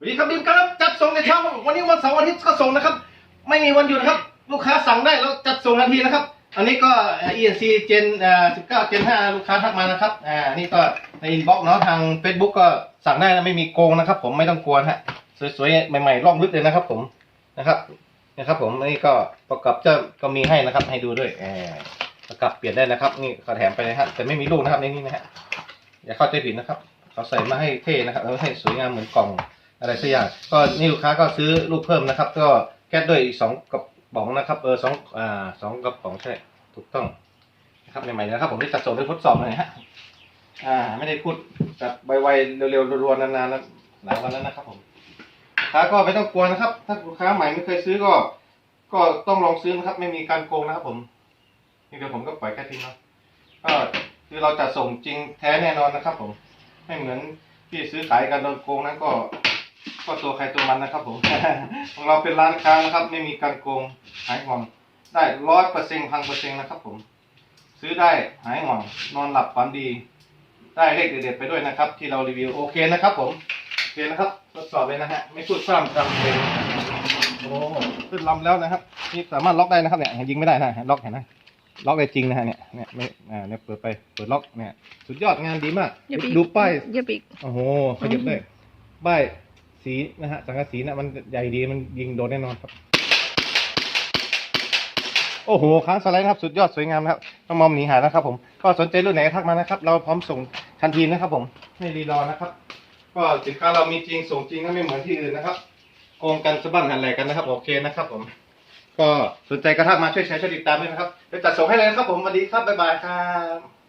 สวัสดีครับดิมครับจัดส่งในเช้าครับวันนี้วันเสาร์อาทิตย์ก็ส่งนะครับ ไม่มีวันหยุดนะครับ ลูกค้าสั่งได้แล้วจัดส่งทันทีนะครับ อันนี้ก็เอ่อ ENC Gen เอ่อ19 Gen 5ลูกค้าทักมานะครับอ่านี่ก็ในอินบ็อกซ์เนาะทาง Facebook ก็สั่งได้นะไม่มีโกงนะครับ ผมไม่ต้องกลัวนฮะสวยๆใหม่ๆร่องลึกเลยนะครับ ผมนะครับนะครับ ผมนี่ก็ประกับจะก็มีให้นะครับ ให้ดูด้วยแหมประกับเปลี่ยนได้นะครับ นี่เขาแถมไปนะครับแต่ไม่มีลูกนะครับในนี้นะฮะอย่าเข้าใจผิดนะครับ เขาใส่มาให้เท่นะครับแล้วให้สวยงามเหมือนกล่อง อะไรสักอย่างก็นี่ลูกค้าก็ซื้อลูกเพิ่มนะครับ ก็แก๊สด้วยอีกสองกระป๋องนะครับเออสองอ่าสองกระป๋องใช่ถูกต้องนะครับใหม่ๆนะครับผมได้จัดส่งได้ทดสอบเลยฮะอ่า ไม่ได้พูดแบบไวๆเร็วๆรัวๆนานๆนะหลายวันแล้วนะครับผมลูกค้าก็ไม่ต้องกลัวนะครับ ถ้าลูกค้าใหม่ไม่เคยซื้อก็ ก็ต้องลองซื้อนะครับ ไม่มีการโกงนะครับผมนี่เดี๋ยวผมก็ปล่อยแค่ทิ้งเนาะก็คือเราจะส่งจริงแท้แน่นอนนะครับ ผม ไม่เหมือนที่ซื้อขายกันโดนโกงนั้นก็ ก็ตัวใครตัวมันนะครับผมของเราเป็นร้านค้านะครับ ไม่มีการโกงหายห่วงได้ร้อยเปอร์เซ็นต์พันเปอร์เซ็นต์นะครับผม ซื้อได้หายห่วงนอนหลับฝันดี ได้เลขเด็ดๆไปด้วยนะครับ ที่เรารีวิวโอเคนะครับ ผมโอเคนะครับทดสอบเลยนะฮะไม่พูดพร่ำทำเพลงโอ้ขึ้นลำแล้วนะครับนี่สามารถล็อกได้นะครับเนี่ยยิงไม่ได้นะล็อกเห็นไหมล็อกได้จริงนะฮะเนี่ยเนี่ยไม่อ่าเนี่ยเปิดไปเปิดล็อกเนี่ย สุดยอดงานดีมากอย่าปีกดูป้ายอย่าปีกโอ้โหขยับได้ป้าย สีนะฮะสังกะสีนะมันใหญ่ดีมันยิงโดนแน่นอนครับ โอ้โหค้างสไลด์นะครับสุดยอดสวยงามนะครับต้องมอมหนีหายนะครับ ผมก็สนใจรุ่นไหนก็ทักมานะครับ เราพร้อมส่งทันทีนะครับผมไม่รีรอนะครับ ก็สินค้าเรามีจริงส่งจริงนะไม่เหมือนที่อื่นนะครับโกงกันสะบั้นหันแหลกกันนะครับ โอเคนะครับ ผม ก็สนใจก็ทักมาช่วยแชร์ช่วยติดตามด้วยนะครับเดี๋ยวจัดส่งให้เลยนะครับ ผมสวัสดีครับบ๊ายบายครับ